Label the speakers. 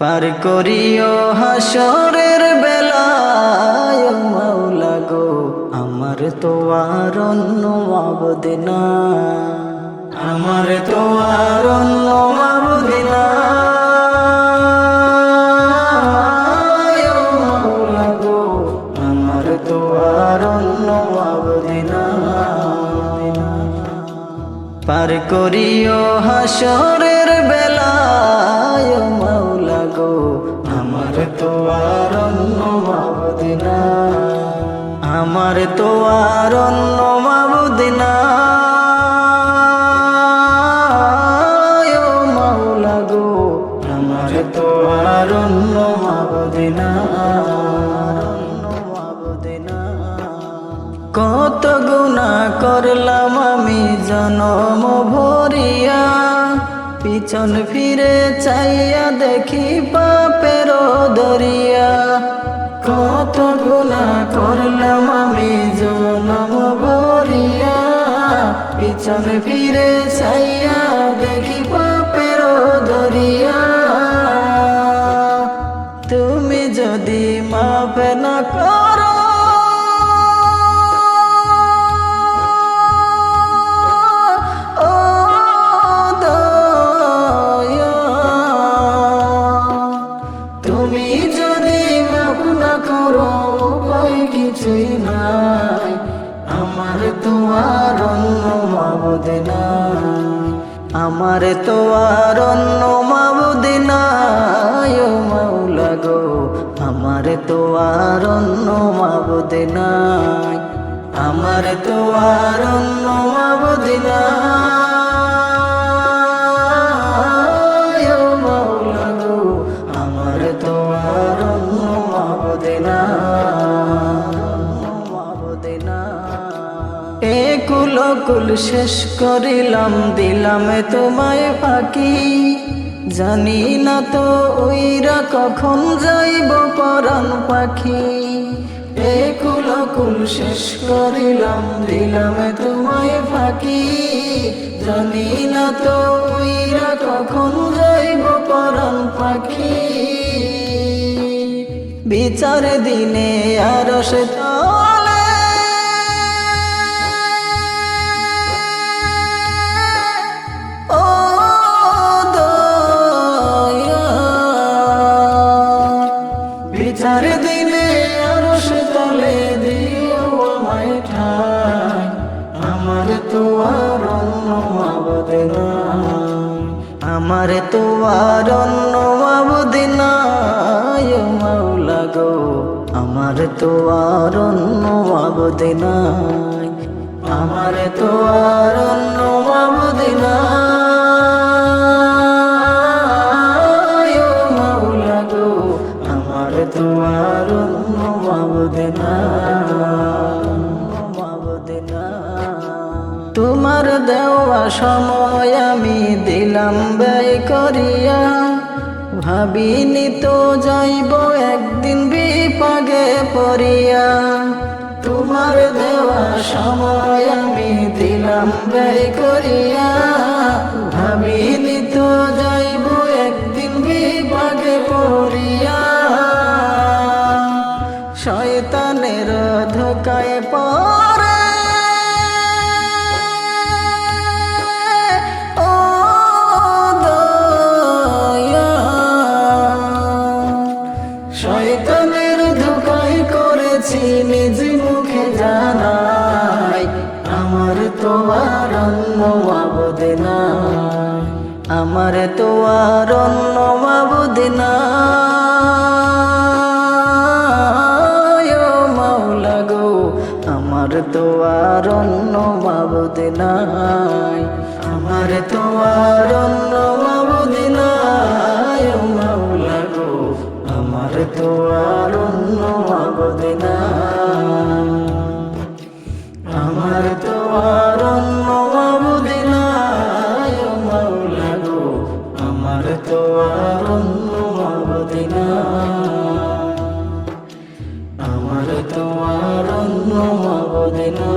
Speaker 1: পার করিও হাসরের বেলায় ও মাওলা গো, আমার তো আর অন্য আবদ না। আমার তো আর অন্য পার করিও হাসরের আর অন্য মাবুদ মাওলা গো, আমার তো আর অন্য কত গুণা করলাম আমি জনম ভরিয়া। পিছন ফিরে চাইয়া দেখি পাপের দরিয়া। কত গুণা করলাম আমি ভরিয়া পিছন ফিরে চাইয়া দেখি পাপের দরিয়া। তুমি যদি মাফ না করো তুমি যদি মাফ না করো কিছুই নাই আমার তো আর অন্য মাবুদ আমার তো আর অন্য মাবুদ নাই, ও মাওলা গো। আমার তো আর অন্য মাবুদ আমার তো আর অন্য মাবুদ কুল কুল শেষ করিলাম, দিলাম তোমায় ফাঁকি জানি না তো ওইরা কখন যাইব পরাণ পাখি। এ কুল শেষ করিলাম, দিলাম তোমায় ফাঁকি জানি না তো ওইরা কখন যাইব পরাণ পাখি। বিচার দিনে আর সে সে তলে দিও আমায় ঠাই। আমার তো আর অন্য আবদ নাই। আমার তো আর অন্য আবদ নাই। মাওলা গো, আমার তো আর অন্য আবদ নাই। আমার তো আমার তো আর অন্য আবদ তোমার দেওয়া সময় আমি দিলাম ব্যয় করিয়া, ভাবিনি তো যাইব একদিন বিপাগে পড়িয়া। তোমার দেওয়া সময় আমি দিলাম ব্যয় করিয়া, ভাবিনি তো যাইব একদিন বিপাগে পড়িয়া। করেছি নিজ মুখে জানাই, আমার তো আর অন্য আবদ নাই। আমার তো আর অন্য আবদ নাই। ও মাওলা গো, আমার তো আর অন্য মাবুদ নাই। আমার তো আর অন্য মাবুদ তো আর অন্য মাগদ না আমার তো আর অন্য মাগদ না মাওলা গো আমার তো আর অন্য মাগদ না আমার তো আর অন্য মাগদ না